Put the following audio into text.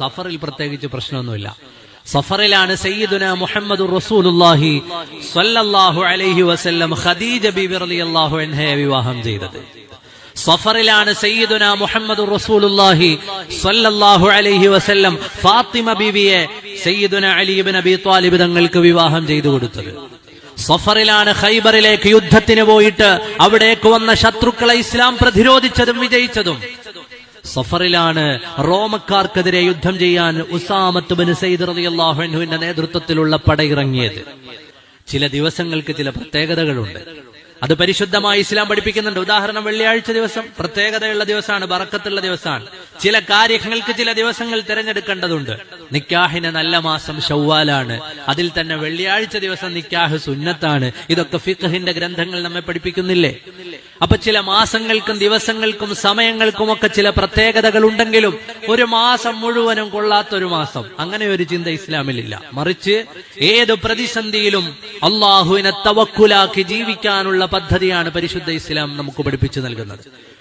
സഫറിൽ പ്രത്യേകിച്ച് പ്രശ്നമൊന്നുമില്ല. സഫറിലാണ് സയ്യിദുന മുഹമ്മദ് റസൂലുള്ളാഹി സ്വല്ലല്ലാഹു അലൈഹി വസല്ലം ഖദീജ ബിബി റളിയല്ലാഹു അൻഹയെ വിവാഹം ചെയ്തത്. സഫറിലാണ് സയ്യിദുന മുഹമ്മദ് റസൂലുള്ളാഹി സ്വല്ലല്ലാഹു അലൈഹി വസല്ലം ഫാത്തിമ ബിബിയെ സയ്യിദുന അലി ഇബ്നു അബീ ത്വാലിബ് തങ്ങൾക്ക് വിവാഹം ചെയ്തു കൊടുത്തത്. സഫറിലാണ് ഖൈബറിലേക്ക് യുദ്ധത്തിന് പോയിട്ട് അവിടേക്ക് വന്ന ശത്രുക്കളെ ഇസ്ലാം പ്രതിരോധിച്ചതും വിജയിച്ചതും സഫറിലാണ് റോമക്കാർക്കെതിരെ യുദ്ധം ചെയ്യാൻ ഉസാമത്ത് ബിൻ സയ്യിദ് റളിയല്ലാഹു അൻഹുവിന്റെ നേതൃത്വത്തിലുള്ള പടയിറങ്ങിയത്. ചില ദിവസങ്ങൾക്ക് ചില പ്രത്യേകതകളുണ്ട്. അത് പരിശുദ്ധമായി ഇസ്ലാം പഠിപ്പിക്കുന്നുണ്ട്. ഉദാഹരണം വെള്ളിയാഴ്ച ദിവസം പ്രത്യേകതയുള്ള ദിവസമാണ് ബറക്കത്തുള്ള ദിവസമാണ്. ചില കാര്യങ്ങൾക്ക് ചില ദിവസങ്ങൾ തിരഞ്ഞെടുക്കേണ്ടതുണ്ട്. നിക്കാഹിന് നല്ല മാസം ഷവ്വാലാണ് അതിൽ തന്നെ വെള്ളിയാഴ്ച ദിവസം നിക്കാഹ് സുന്നത്താണ്. ഇതൊക്കെ ഫിഖഹിന്റെ ഗ്രന്ഥങ്ങൾ നമ്മെ പഠിപ്പിക്കുന്നില്ലേ? അപ്പൊ ചില മാസങ്ങൾക്കും ദിവസങ്ങൾക്കും സമയങ്ങൾക്കും ഒക്കെ ചില പ്രത്യേകതകൾ ഉണ്ടെങ്കിലും ഒരു മാസം മുഴുവനും കൊള്ളാത്ത ഒരു മാസം. അങ്ങനെ ഒരു ചിന്ത ഇസ്ലാമിലില്ല. മറിച്ച് ഏത് പ്രതിസന്ധിയിലും അള്ളാഹുവിനെ തവക്കുലാക്കി ജീവിക്കാനുള്ള പദ്ധതിയാണ് പരിശുദ്ധ ഇസ്ലാം നമുക്ക് പഠിപ്പിച്ചു നൽകുന്നത്.